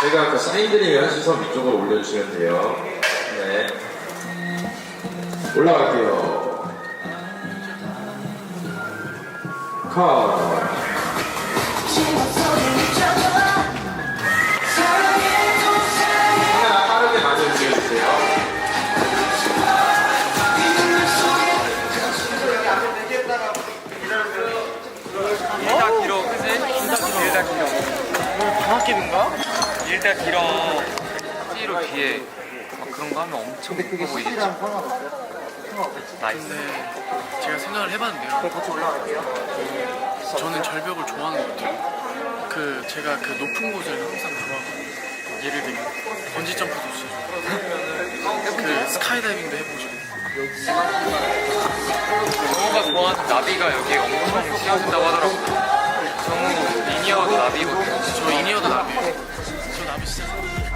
제가 그 사인드리면 시선 위쪽으로 올려주시면 돼요. 네. 올라갈게요. 컷. 하나 빠르게 많이 움직여주세요. 일다 길어, 그지? 일다 길어. 방학기인가? 일다 길어. C로 뒤에 막 그런 거 하면 엄청 예뻐 보이겠지? 나이스. 제가 생각을 해봤는데요. 같이 올라갈게요. 저는 절벽을 좋아하는 것 같아요. 그 제가 그 높은 곳을 항상 좋아하고 예를 들면 번지 점프도 치고 그 스카이다이빙도 해보시고 정우가 좋아하는 나비가 여기 엄청 씌워진다고 하더라고요. 정우 리니어도 나비거든요. 저 이니어도 나